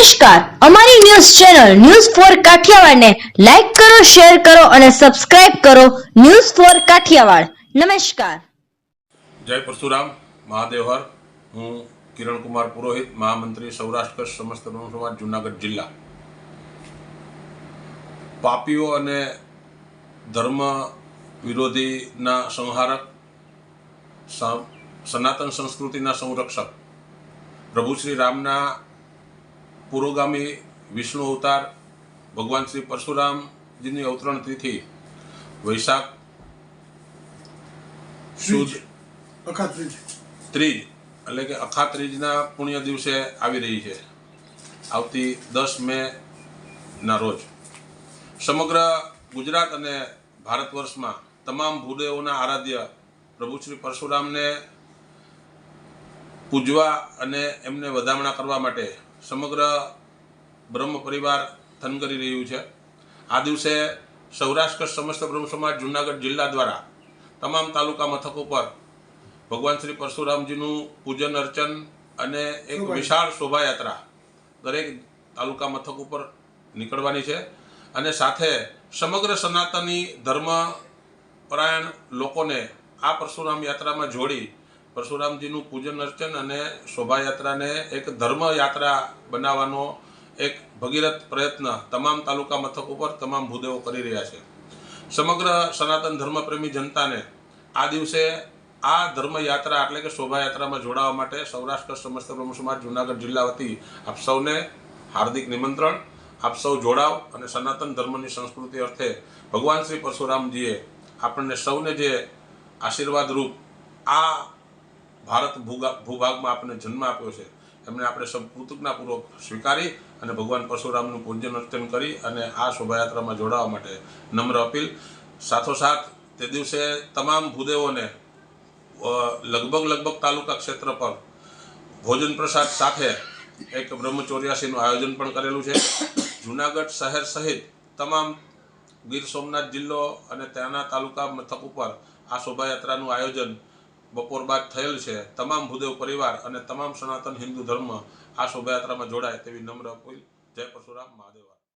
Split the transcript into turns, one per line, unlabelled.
નમસ્કાર. અમારી news channel news four કાઠિયાવાડને લાઈક કરો, શેર કરો અને સબસ્ક્રાઇબ કરો ન્યૂઝ ફોર કાઠિયાવાડ. નમસ્કાર.
જય પરશુરામ, મહાદેવ હું કિરણ પુરોહિત, મહામંત્રી સૌરાષ્ટ્ર સમસ્ત સમાજ, જુનાગઢ જિલ્લા. પાપીઓ અને ધર્મ વિરોધીના સંહારક સનાતન સંસ્કૃતિના સંરક્ષક, પ્રભુ શ્રી રામના પુરોગામી વિષ્ણુ અવતાર ભગવાન શ્રી પરશુરામજીની અવતરણ તિથિ વૈશાખ સુદ
અખાત્રીજ.
ત્રીજ એટલે કે અખા ત્રીજના પુણ્ય દિવસે આવી રહી છે. આવતી દસ મે ના રોજ. સમગ્ર ગુજરાત અને ભારત વર્ષમાં તમામ ભૂદેવોના આરાધ્ય પ્રભુ શ્રી પરશુરામને પૂજવા અને એમને વધામણા કરવા માટે સમગ્ર બ્રહ્મ પરિવાર થન કરી રહ્યું છે. આ દિવસે સૌરાષ્ટ્ર સમસ્ત બ્રહ્મ સમાજ જૂનાગઢ જિલ્લા દ્વારા તમામ તાલુકા મથકો પર ભગવાન શ્રી પરશુરામજીનું પૂજન અર્ચન અને એક વિશાળ શોભાયાત્રા દરેક તાલુકા મથક ઉપર નીકળવાની છે અને સાથે સમગ્ર સનાતની ધર્મ પરાયણ લોકોને આ પરશુરામ યાત્રામાં જોડી પરશુરામજીનું પૂજન અર્ચન અને શોભાયાત્રાને એક ધર્મયાત્રા બનાવવાનો એક ભગીરથ પ્રયત્ન તમામ તાલુકા મથક ઉપર તમામ ભૂદેવો કરી રહ્યા છે. સમગ્ર સનાતન ધર્મપ્રેમી જનતાને આ દિવસે આ ધર્મયાત્રા એટલે કે શોભાયાત્રામાં જોડાવા માટે સૌરાષ્ટ્ર સમસ્ત બ્રહ્મ સમાજ, જુનાગઢ જિલ્લા વતી આપ સૌને હાર્દિક નિમંત્રણ. આપ સૌ જોડાવ અને સનાતન ધર્મની સંસ્કૃતિ અર્થે ભગવાન શ્રી પરશુરામજીએ આપણને સૌને જે આશીર્વાદ રૂપ આ ભારત ભૂગા, ભૂભાગમાં આપણને જન્મ આપ્યો છે. એમને આપણે સૌ કૃતજ્ઞાપૂર્વક સ્વીકારી અને ભગવાન પરશુરામનું પૂજન અર્ચન કરી અને આ શોભાયાત્રામાં જોડાવા માટે નમ્ર અપીલ. સાથોસાથ, તે દિવસે તમામ ભૂદેવોને લગભગ લગભગ તાલુકા ક્ષેત્ર પર ભોજન પ્રસાદ સાથે એક બ્રહ્મચોર્યાસીનું આયોજન પણ કરેલું છે. જુનાગઢ શહેર સહિત તમામ ગીર સોમનાથ જિલ્લો અને ત્યાંના તાલુકા મથક ઉપર આ શોભાયાત્રાનું આયોજન બપોર બાદ થયેલ છે. તમામ ભૂદેવ પરિવાર અને તમામ સનાતન હિન્દુ ધર્મ આ શોભાયાત્રામાં જોડાય તેવી નમ્ર અપીલ. જય પરશુરામ, મહાદેવ.